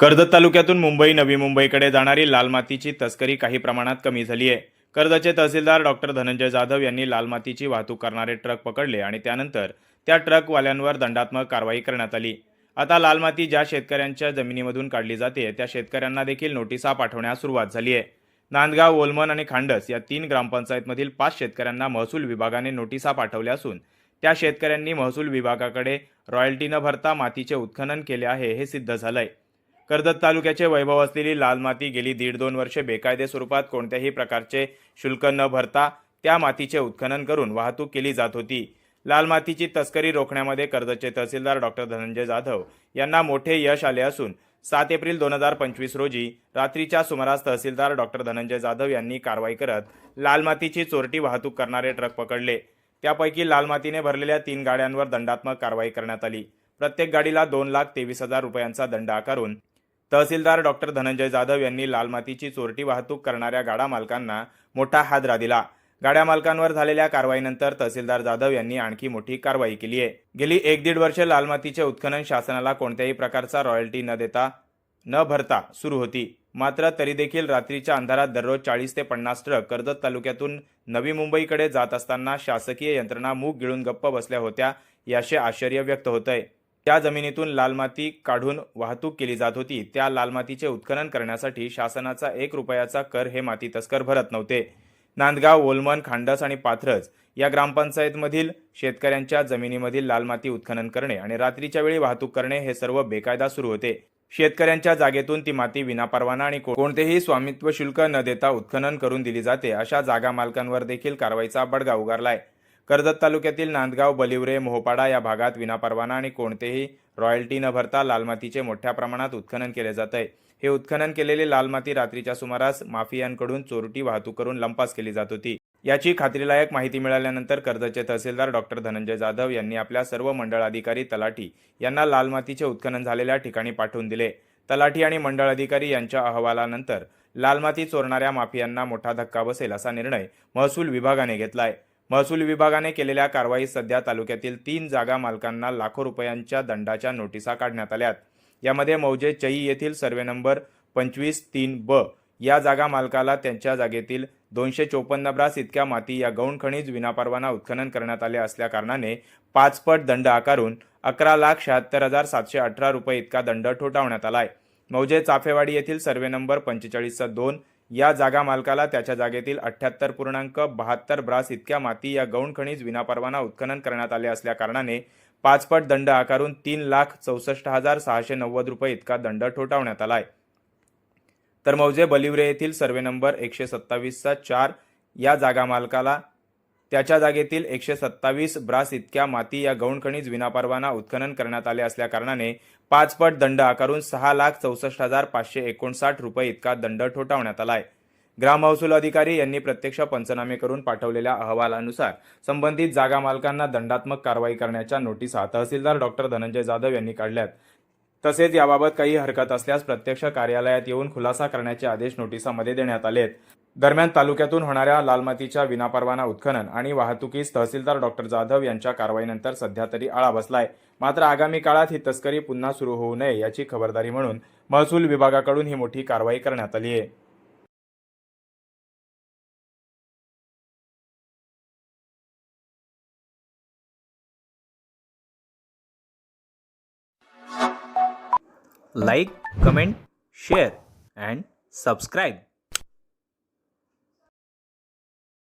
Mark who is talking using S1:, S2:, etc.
S1: कर्जत तालुक्यातून मुंबई नवी मुंबईकडे जाणारी लाल मातीची तस्करी काही प्रमाणात कमी झाली आहे. कर्जतचे तहसीलदार डॉक्टर धनंजय जाधव यांनी लाल मातीची वाहतूक करणारे ट्रक पकडले आणि त्यानंतर त्या ट्रकवाल्यांवर दंडात्मक कारवाई करण्यात आली. आता लाल माती ज्या शेतकऱ्यांच्या जमिनीमधून काढली जाते त्या शेतकऱ्यांना देखील नोटिसा पाठवण्यास सुरुवात झाली आहे. नांदगाव ओलमन आणि खांडस या तीन ग्रामपंचायतमधील पाच शेतकऱ्यांना महसूल विभागाने नोटिसा पाठवल्या असून त्या शेतकऱ्यांनी महसूल विभागाकडे रॉयल्टी न भरता मातीचे उत्खनन केले आहे हे सिद्ध झालंय. कर्जत तालुक्याचे वैभव असलेली लाल माती गेली दीड दोन वर्षे बेकायदे स्वरूपात कोणत्याही प्रकारचे शुल्क न भरता त्या मातीचे उत्खनन करून वाहतूक केली जात होती. लाल मातीची तस्करी रोखण्यामध्ये कर्जतचे तहसीलदार डॉक्टर धनंजय जाधव यांना मोठे यश आले असून सात एप्रिल दोन हजार पंचवीस रोजी रात्रीच्या सुमारास तहसीलदार डॉक्टर धनंजय जाधव यांनी कारवाई करत लाल मातीची चोरटी वाहतूक करणारे ट्रक पकडले. त्यापैकी लाल मातीने भरलेल्या तीन गाड्यांवर दंडात्मक कारवाई करण्यात आली. प्रत्येक गाडीला दोन लाख तेवीस हजार रुपयांचा दंड आकारून तहसीलदार डॉक्टर धनंजय जाधव यांनी लाल मातीची चोरटी वाहतूक करणाऱ्या गाडा मालकांना मोठा हादरा दिला. गाड्या मालकांवर झालेल्या कारवाईनंतर तहसीलदार जाधव यांनी आणखी मोठी कारवाई केली आहे. गेली एक दीड वर्ष लाल मातीचे उत्खनन शासनाला कोणत्याही प्रकारचा रॉयल्टी न देता न भरता सुरू होती. मात्र तरी देखील रात्रीच्या अंधारात दररोज चाळीस ते पन्नास ट्रक कर्जत तालुक्यातून नवी मुंबईकडे जात असताना शासकीय यंत्रणा मूग गिळून गप्प बसल्या होत्या याचे आश्चर्य व्यक्त होतंय. त्या जमिनीतून लाल माती काढून वाहतूक केली जात होती. त्या लाल मातीचे उत्खनन करण्यासाठी शासनाचा एक रुपयाचा कर हे माती तस्कर भरत नव्हते. नांदगाव ओलमन खांडस आणि पाथरज या ग्रामपंचायतमधील शेतकऱ्यांच्या जमिनीमधील लाल माती उत्खनन करणे आणि रात्रीच्या वेळी वाहतूक करणे हे सर्व बेकायदा सुरू होते. शेतकऱ्यांच्या जागेतून ती माती विनापरवाना आणि कोणतेही स्वामित्व शुल्क न देता उत्खनन करून दिली जाते अशा जागा मालकांवर देखील कारवाईचा बडगा उगारलाय. कर्जत तालुक्यातील नांदगाव बलिवरे मोहपाडा या भागात विनापरवाना आणि कोणतेही रॉयल्टी न भरता लाल मातीचे मोठ्या प्रमाणात उत्खनन केले जात आहे. हे उत्खनन केलेली लाल माती रात्रीच्या सुमारास माफियांकडून चोरटी वाहतूक करून लंपास केली जात होती. याची खात्रीलायक माहिती मिळाल्यानंतर कर्जतचे तहसीलदार डॉक्टर धनंजय जाधव यांनी आपल्या सर्व मंडळ अधिकारी तलाठी यांना लाल मातीचे उत्खनन झालेल्या ठिकाणी पाठवून दिले. तलाठी आणि मंडळ अधिकारी यांच्या अहवालानंतर लाल माती चोरणाऱ्या माफियांना मोठा धक्का बसेल असा निर्णय महसूल विभागाने घेतलाय. महसूल विभागाने केलेल्या कारवाईत सध्या तालुक्यातील तीन जागा मालकांना लाखो रुपयांच्या दंडाच्या नोटिसा काढण्यात आल्यात. यामध्ये मौजे चई येथील सर्वे नंबर पंचवीस तीन ब या जागा मालकाला त्यांच्या जागेतील दोनशे चोपन्न ब्रास इतक्या माती या गौण खनिज विनापरवाना उत्खनन करण्यात आले असल्या कारणाने पाचपट दंड आकारून अकरा लाख शहात्तर हजार सातशे अठरा रुपये इतका दंड ठोठावण्यात आलाय. मौजे चाफेवाडी येथील सर्वे नंबर पंचेचाळीसचा दोन या जागा मालकाला त्याच्या जागेतील अठ्ठ्याहत्तर पूर्णांक बहात्तर ब्रास इतक्या माती या गौण खनिज विनापरवाना उत्खनन करण्यात आले असल्या कारणाने पाचपट दंड आकारून तीन लाख चौसष्ट हजार सहाशे नव्वद रुपये इतका दंड ठोठावण्यात आला आहे तर मौजे बलिवरे येथील सर्वे नंबर एकशे सत्तावीसचा चार या जागा मालकाला त्याच्या जागेतील एकशे सत्तावीस ब्रास इतक्या माती या गौण खनिज विनापरवाना उत्खनन करण्यात आले असल्या कारणाने पाचपट दंड आकारून सहा लाख चौसष्ट हजार पाचशे एकोणसाठ रुपये इतका दंड ठोठावण्यात आलाय. ग्राम महसूल अधिकारी यांनी प्रत्यक्ष पंचनामे करून पाठवलेल्या अहवालानुसार संबंधित जागा मालकांना दंडात्मक कारवाई करण्याच्या नोटिसा तहसीलदार डॉक्टर धनंजय जाधव यांनी काढल्यात. तसेच याबाबत काही हरकत असल्यास प्रत्यक्ष कार्यालयात येऊन खुलासा करण्याचे आदेश नोटिसामध्ये देण्यात आलेत. दरम्यान तालुक्यातून होणाऱ्या लालमातीच्या विनापरवाना उत्खनन आणि वाहतुकीस तहसीलदार डॉक्टर जाधव यांच्या कारवाईनंतर सध्या तरी आळा बसलाय. मात्र आगामी काळात ही तस्करी पुन्हा सुरू होऊ नये याची खबरदारी म्हणून महसूल विभागाकडून ही मोठी कारवाई करण्यात आली आहे.
S2: Like comment share and subscribe.